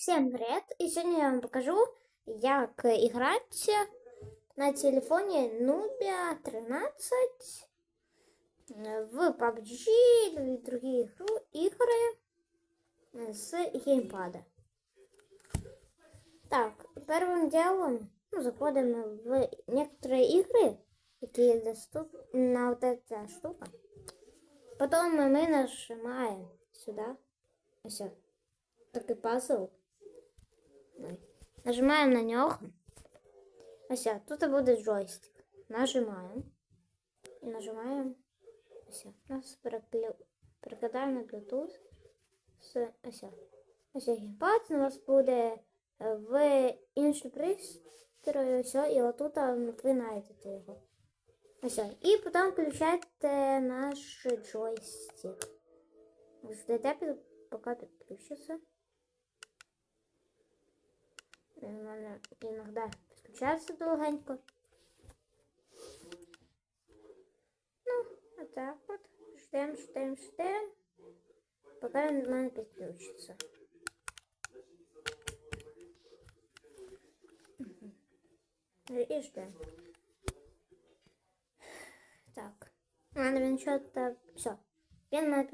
Всем привет! И сегодня я вам покажу, як играть на телефоне Nubia 13 в PUBG или другие игры с геймпада. Так, первым делом ну, заходим в некоторые игры, которые доступны на вот эта штука. Потом мы нажимаем сюда. Все. Такий пазл. Ой. Нажимаємо на нього. Ось, тут буде джойстик. Нажимаємо. І нажимаємо. Ось. Нас переклю... перекидає на Bluetooth. Ось. Ось геймпад у нас буде е, в інший пристрої. Ось, і отут ви знайдете його. Ось. І потім включаєте наш джойстик. Ждете, поки підключиться. Він у мене іноді підключається довгенько. Ну, отак от. Ждем, ждем, ждем. Він в мене підключиться. Мгм. І ждем. Так. Мене він що то все. Він в мене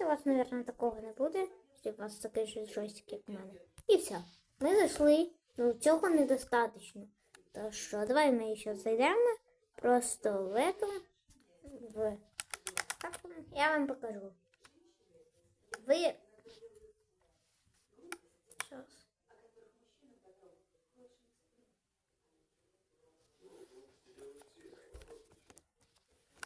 у вас, мабуть, такого не буде. Що у вас такий же джойстик, як у мене. Все. Ми зайшли. Ну, цього недостатньо. То що, давай ми ще зайдемо. Просто в эту. В... Я вам покажу. Ви. Щас.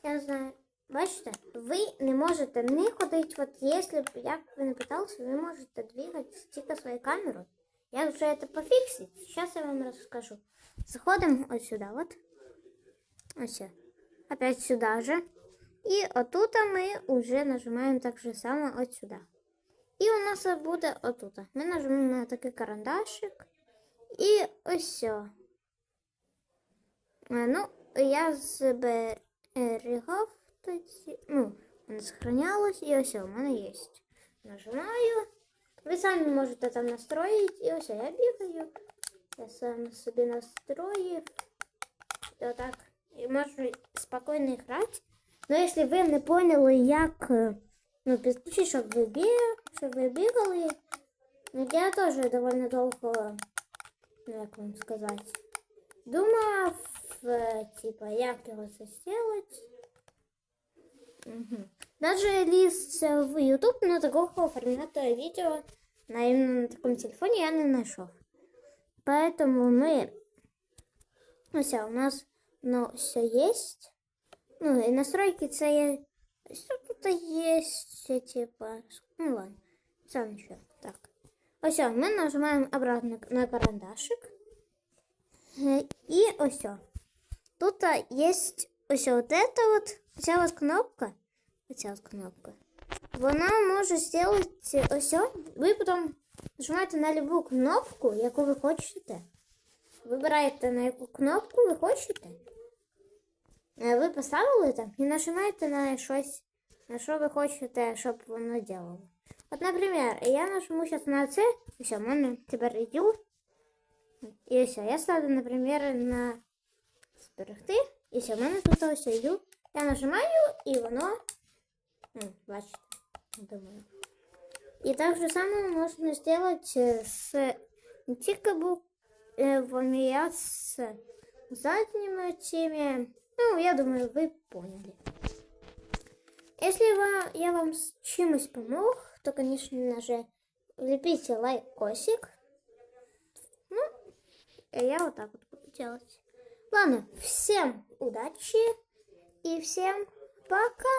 Я знаю. Бачите, ви не можете не ходити, от якщо б як ви не питалися, ви можете двигати тільки свою камеру. Як же это пофиксить? Сейчас я вам расскажу. Заходим вот сюда вот. Сюда. Опять сюда же. И отут мы уже нажимаем так же само вот сюда. И у нас буде отут. Ми нажимаємо на такий карандашик. І ось все. Ну, я зберігав. Ну, воно сохранялось, і ось у мене є. Нажимаю. Ви самі можете там настроїти. І ось я бігаю. Я сам собі настроїв. І отак. І можу спокійно грати. Ну, якщо ви не поняли, як е, ну, підключити, щоб ви бігали, щоб ви бігали. Ну, я теж доволі довго, ну, як вам сказати, думав, е, типа, як його це зробити. Угу. Даже лист в YouTube, но такого формата видео на именно на таком телефоне я не нашел. Поэтому мы... Ну все, у нас ну, все есть. Ну и настройки це є... Что тут есть, типа... Ну ладно, все ничего. Так. Ось, ми нажимаємо обратно на карандашик. Е, І ось. Тут є ось вот это вот, ця от кнопка. Оця от кнопка. Вона може зробити ось. Ви потім нажимаєте на любу кнопку, яку ви хочете. Вибираєте на яку кнопку ви хочете. Е, Ви поставили там і нажимаєте на щось, на що ви хочете, щоб воно делало. От, наприклад, я нажму зараз на це, і все, мене тепер йду. І все, я ставлю, наприклад, на зберегти. І все, в мене тут ось йду. Я нажимаю, і воно. Ну, бачите, думаю. І так же само можна зробити з не тільки буквами, а з задніми цими. Ну, я думаю, ви поняли. Если ва- я вам с чем-то помог, то, конечно же, лепите лайкосик. Ну, и я вот так вот буду делать. Ладно, всем удачи и всем пока.